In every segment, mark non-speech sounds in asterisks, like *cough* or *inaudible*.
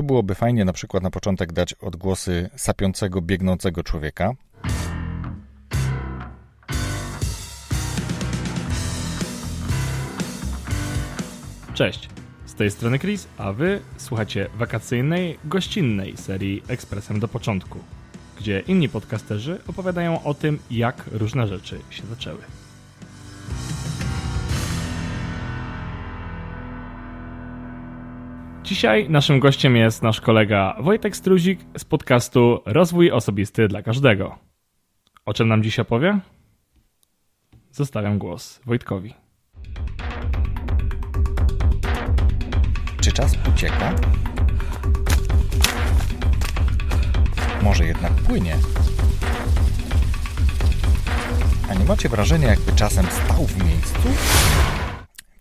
Tu byłoby fajnie na przykład na początek dać odgłosy sapiącego, biegnącego człowieka. Cześć, z tej strony Chris, a wy słuchacie wakacyjnej, gościnnej serii Ekspresem do początku, gdzie inni podcasterzy opowiadają o tym, jak różne rzeczy się zaczęły. Dzisiaj naszym gościem jest nasz kolega Wojtek Struzik z podcastu Rozwój Osobisty dla Każdego. O czym nam dziś opowie? Zostawiam głos Wojtkowi. Czy czas ucieka? Może jednak płynie? A nie macie wrażenia, jakby czasem stał w miejscu?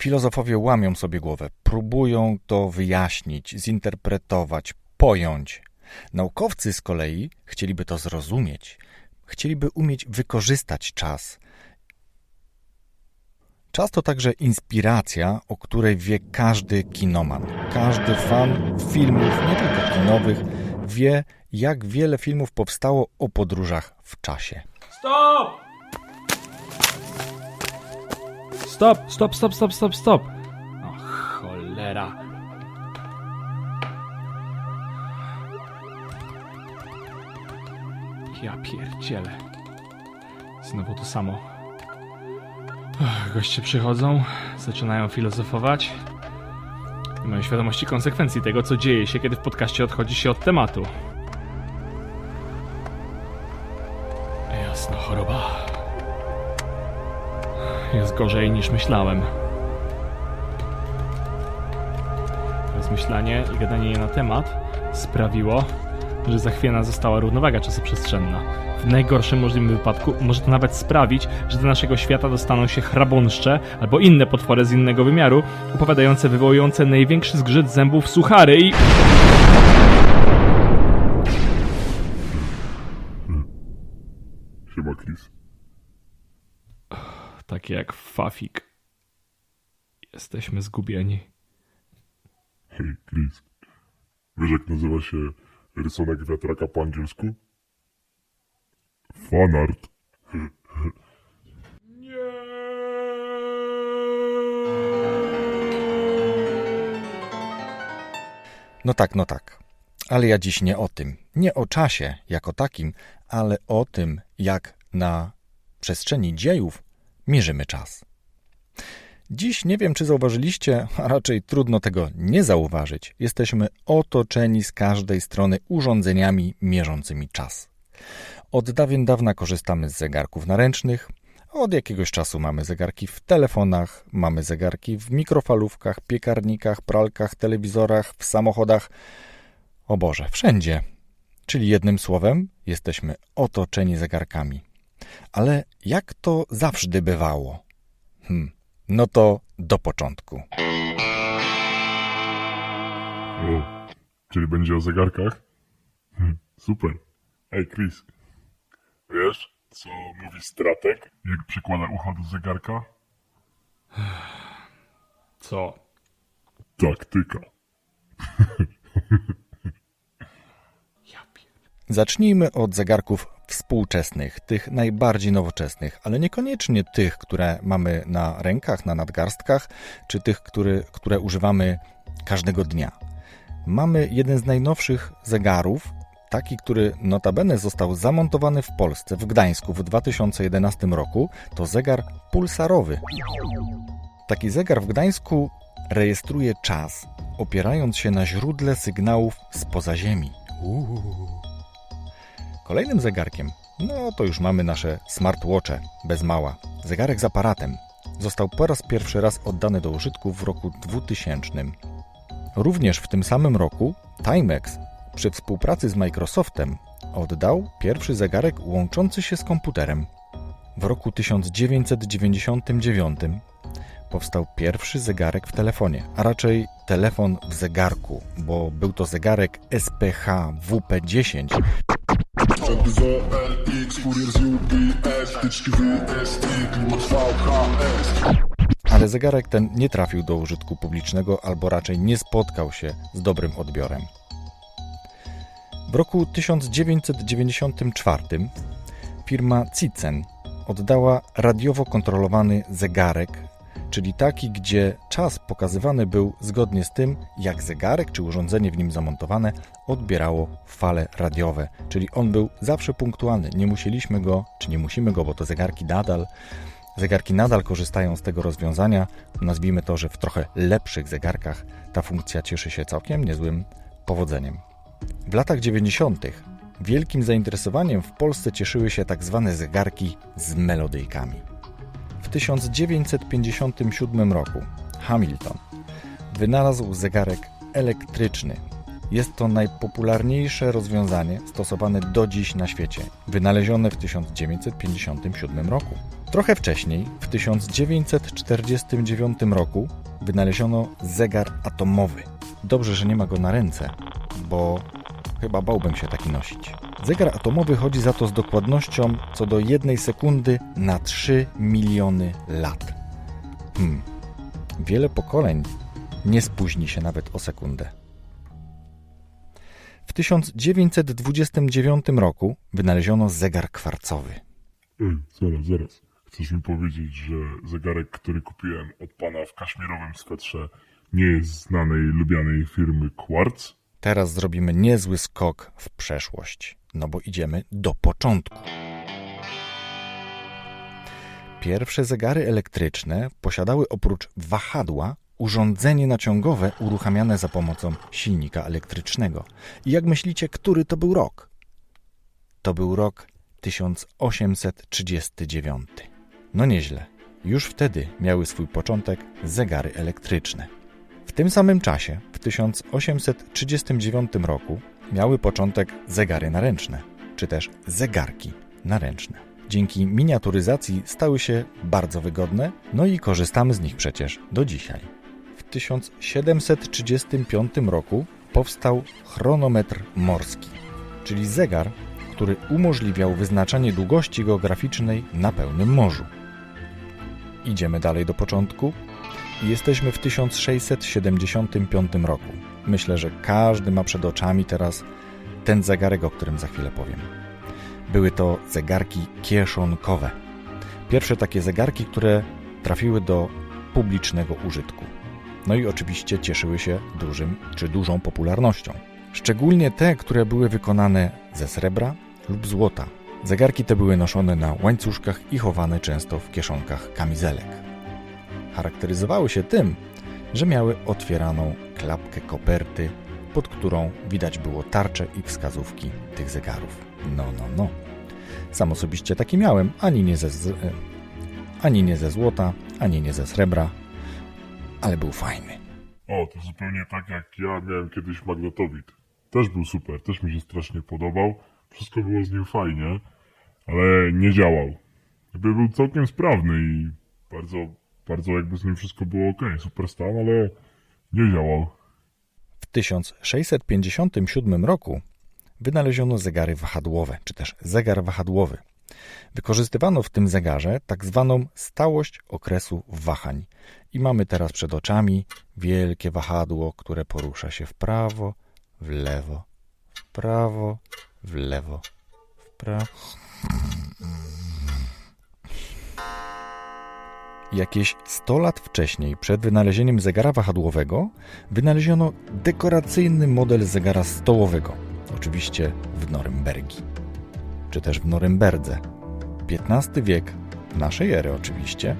Filozofowie łamią sobie głowę, próbują to wyjaśnić, zinterpretować, pojąć. Naukowcy z kolei chcieliby to zrozumieć, chcieliby umieć wykorzystać czas. Czas to także inspiracja, o której wie każdy kinoman. Każdy fan filmów, nie tylko kinowych, wie, jak wiele filmów powstało o podróżach w czasie. Stop! Stop, stop, stop, stop, stop, stop. O cholera. Ja pierdzielę. Znowu to samo. Goście przychodzą, zaczynają filozofować. Nie mają świadomości konsekwencji tego, co dzieje się, kiedy w podcaście odchodzi się od tematu. Jest gorzej niż myślałem. Rozmyślanie i gadanie na temat sprawiło, że zachwiana została równowaga czasoprzestrzenna. W najgorszym możliwym wypadku może to nawet sprawić, że do naszego świata dostaną się chrabąszcze albo inne potwory z innego wymiaru, opowiadające, wywołujące największy zgrzyt zębów suchary i... Takie jak Fafik. Jesteśmy zgubieni. Hej Chris. Wiesz jak nazywa się rysunek wiatraka po angielsku? Fanart. *laughs* No tak, no tak. Ale ja dziś nie o tym. Nie o czasie jako takim, ale o tym, jak na przestrzeni dziejów mierzymy czas. Dziś nie wiem, czy zauważyliście, a raczej trudno tego nie zauważyć. Jesteśmy otoczeni z każdej strony urządzeniami mierzącymi czas. Od dawien dawna korzystamy z zegarków naręcznych. Od jakiegoś czasu mamy zegarki w telefonach, mamy zegarki w mikrofalówkach, piekarnikach, pralkach, telewizorach, w samochodach. O Boże, wszędzie. Czyli jednym słowem, jesteśmy otoczeni zegarkami. Ale jak to zawsze bywało? Hmm, no to do początku. O, czyli będzie o zegarkach? Hm, Super. Ej Chris. Wiesz, co mówi strateg, jak przykłada ucho do zegarka? *sighs* Co? Taktyka. *laughs* Ja pier... Zacznijmy od zegarków współczesnych, tych najbardziej nowoczesnych, ale niekoniecznie tych, które mamy na rękach, na nadgarstkach, czy tych, które, które używamy każdego dnia. Mamy jeden z najnowszych zegarów, taki, który notabene został zamontowany w Polsce, w Gdańsku w 2011 roku. To zegar pulsarowy. Taki zegar w Gdańsku rejestruje czas, opierając się na źródle sygnałów spoza Ziemi. Uuu. Kolejnym zegarkiem, no to już mamy nasze smartwatche, bez mała. Zegarek z aparatem. Został po raz pierwszy raz oddany do użytku w roku 2000. Również w tym samym roku Timex przy współpracy z Microsoftem oddał pierwszy zegarek łączący się z komputerem. W roku 1999 powstał pierwszy zegarek w telefonie, a raczej telefon w zegarku, bo był to zegarek SPH WP10, Kurier z UPS, klimat VHS. ale zegarek ten nie trafił do użytku publicznego albo raczej nie spotkał się z dobrym odbiorem. W roku 1994 firma Cicen oddała radiowo kontrolowany zegarek, czyli taki, gdzie czas pokazywany był zgodnie z tym, jak zegarek czy urządzenie w nim zamontowane odbierało fale radiowe, czyli on był zawsze punktualny. Nie musieliśmy go, czy nie musimy go, bo to zegarki nadal Zegarki nadal korzystają z tego rozwiązania. Nazwijmy to, że w trochę lepszych zegarkach ta funkcja cieszy się całkiem niezłym powodzeniem. W latach 90. wielkim zainteresowaniem w Polsce cieszyły się tak zwane zegarki z melodyjkami. W 1957 roku Hamilton wynalazł zegarek elektryczny. Jest to najpopularniejsze rozwiązanie stosowane do dziś na świecie, wynalezione w 1957 roku. Trochę wcześniej, w 1949 roku, wynaleziono zegar atomowy. Dobrze, że nie ma go na ręce, bo chyba bałbym się taki nosić. Zegar atomowy chodzi za to z dokładnością co do jednej sekundy na 3 miliony lat. Hmm, wiele pokoleń nie spóźni się nawet o sekundę. W 1929 roku wynaleziono zegar kwarcowy. Ej, zaraz, zaraz. Chcesz mi powiedzieć, że zegarek, który kupiłem od pana w kaszmirowym swetrze, nie jest znanej, lubianej firmy Quartz? Teraz zrobimy niezły skok w przeszłość, no bo idziemy do początku. Pierwsze zegary elektryczne posiadały oprócz wahadła urządzenie naciągowe uruchamiane za pomocą silnika elektrycznego. I jak myślicie, który to był rok? To był rok 1839. No nieźle. Już wtedy miały swój początek zegary elektryczne. W tym samym czasie, w 1839 roku, miały początek zegary naręczne, czy też zegarki naręczne. Dzięki miniaturyzacji stały się bardzo wygodne, no i korzystamy z nich przecież do dzisiaj. W 1735 roku powstał chronometr morski, czyli zegar, który umożliwiał wyznaczanie długości geograficznej na pełnym morzu. Idziemy dalej do początku jesteśmy w 1675 roku. Myślę, że każdy ma przed oczami teraz ten zegarek, o którym za chwilę powiem. Były to zegarki kieszonkowe. Pierwsze takie zegarki, które trafiły do publicznego użytku. No i oczywiście cieszyły się dużym czy dużą popularnością. Szczególnie te, które były wykonane ze srebra lub złota. Zegarki te były noszone na łańcuszkach i chowane często w kieszonkach kamizelek. Charakteryzowały się tym, że miały otwieraną klapkę koperty, pod którą widać było tarcze i wskazówki tych zegarów. No, no, no. Sam osobiście taki miałem, ani nie ze, z- e, ani nie ze złota, ani nie ze srebra, ale był fajny. O, to zupełnie tak jak ja miałem kiedyś magnetowid. Też był super, też mi się strasznie podobał. Wszystko było z nim fajnie, ale nie działał. Jakby był całkiem sprawny i bardzo, bardzo jakby z nim wszystko było ok, super stan, ale nie działał. W 1657 roku wynaleziono zegary wahadłowe, czy też zegar wahadłowy. Wykorzystywano w tym zegarze tak zwaną stałość okresu wahań. I mamy teraz przed oczami wielkie wahadło, które porusza się w prawo, w lewo, w prawo, w lewo, w prawo. Jakieś 100 lat wcześniej, przed wynalezieniem zegara wahadłowego, wynaleziono dekoracyjny model zegara stołowego, oczywiście w Norymbergi, czy też w Norymberdze. XV wiek, naszej ery oczywiście,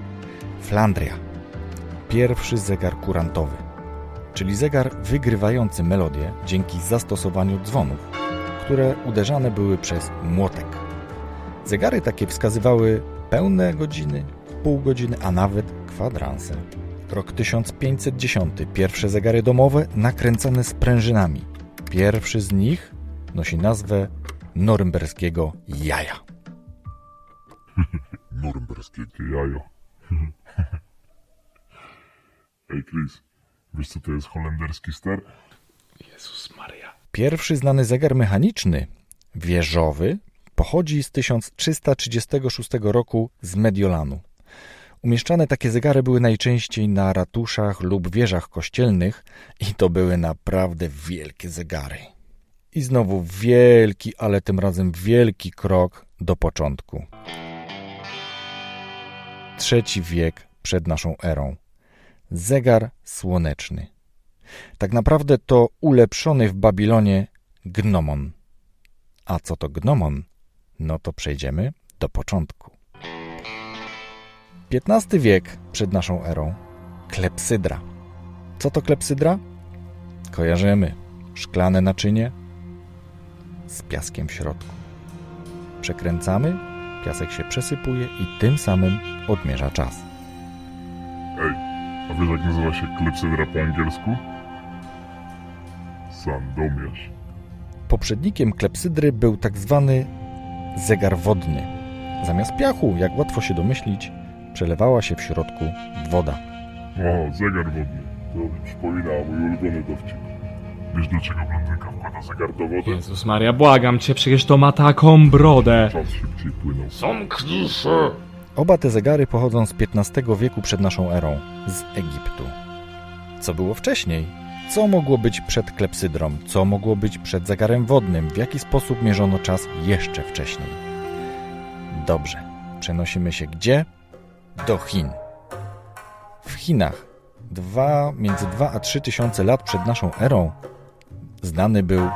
Flandria. Pierwszy zegar kurantowy, czyli zegar wygrywający melodię dzięki zastosowaniu dzwonów, które uderzane były przez młotek. Zegary takie wskazywały pełne godziny, pół godziny, a nawet kwadranse. Rok 1510. Pierwsze zegary domowe nakręcane sprężynami. Pierwszy z nich nosi nazwę norymberskiego jaja. *laughs* Norymberskie jajo. *laughs* Ej, Chris, wiesz co to jest holenderski ster? Jezus Maria. Pierwszy znany zegar mechaniczny, wieżowy, pochodzi z 1336 roku z Mediolanu. Umieszczane takie zegary były najczęściej na ratuszach lub wieżach kościelnych i to były naprawdę wielkie zegary. I znowu wielki, ale tym razem wielki krok do początku. Trzeci wiek przed naszą erą. Zegar słoneczny. Tak naprawdę to ulepszony w Babilonie gnomon. A co to gnomon? No to przejdziemy do początku. XV wiek przed naszą erą. Klepsydra. Co to klepsydra? Kojarzymy. Szklane naczynie z piaskiem w środku. Przekręcamy, piasek się przesypuje i tym samym odmierza czas. Ej, a wiesz jak nazywa się klepsydra po angielsku? Sandomierz. Poprzednikiem klepsydry był tak zwany zegar wodny. Zamiast piachu, jak łatwo się domyślić, przelewała się w środku woda. O, zegar wodny. To mi przypomina mój ulubiony dowcip. Wiesz dlaczego blondynka wkłada zegar do wody? Jezus Maria, błagam cię, przecież to ma taką brodę. Czas szybciej płynął. Oba te zegary pochodzą z XV wieku przed naszą erą, z Egiptu. Co było wcześniej? Co mogło być przed klepsydrą? Co mogło być przed zegarem wodnym? W jaki sposób mierzono czas jeszcze wcześniej? Dobrze, przenosimy się gdzie? Do Chin. W Chinach dwa, między 2 a 3 tysiące lat przed naszą erą znany był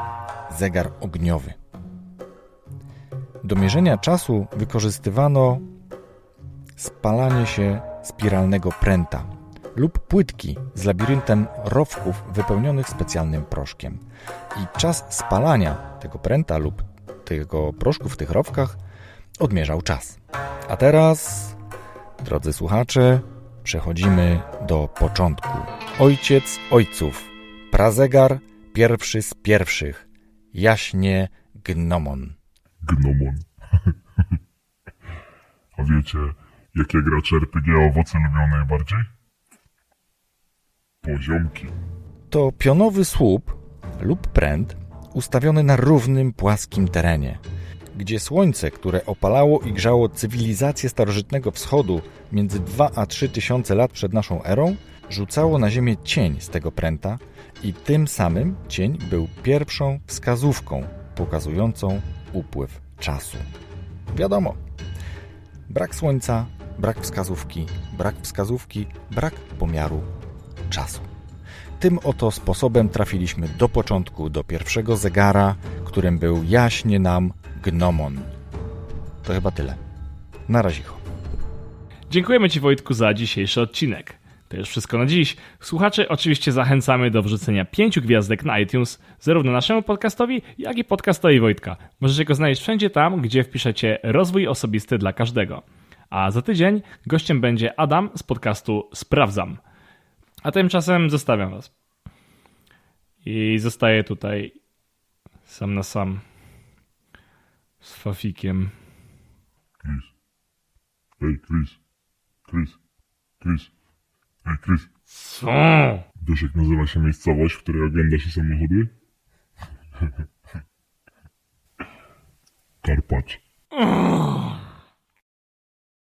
zegar ogniowy. Do mierzenia czasu wykorzystywano spalanie się spiralnego pręta lub płytki z labiryntem rowków wypełnionych specjalnym proszkiem. I czas spalania tego pręta lub tego proszku w tych rowkach odmierzał czas. A teraz, drodzy słuchacze, przechodzimy do początku. Ojciec ojców, prazegar pierwszy z pierwszych, jaśnie gnomon. Gnomon. *laughs* A wiecie, jakie gracze RPG owoce lubią najbardziej? Poziomki. to pionowy słup lub pręt ustawiony na równym, płaskim terenie, gdzie słońce, które opalało i grzało cywilizację starożytnego wschodu między 2 a 3 tysiące lat przed naszą erą, rzucało na ziemię cień z tego pręta i tym samym cień był pierwszą wskazówką pokazującą upływ czasu. Wiadomo, brak słońca, brak wskazówki, brak wskazówki, brak pomiaru czasu. Tym oto sposobem trafiliśmy do początku, do pierwszego zegara, którym był jaśnie nam gnomon. To chyba tyle. Na razie. Dziękujemy Ci Wojtku za dzisiejszy odcinek. To już wszystko na dziś. Słuchaczy oczywiście zachęcamy do wrzucenia pięciu gwiazdek na iTunes, zarówno naszemu podcastowi, jak i podcastowi Wojtka. Możecie go znaleźć wszędzie tam, gdzie wpiszecie rozwój osobisty dla każdego. A za tydzień gościem będzie Adam z podcastu Sprawdzam. A tymczasem zostawiam Was. I zostaję tutaj sam na sam z Fafikiem. Chris. Ej, Chris. Chris. Chris. Ej, Chris. Co? Wiesz jak nazywa się miejscowość, w której ogląda się samochody? *laughs* Karpacz.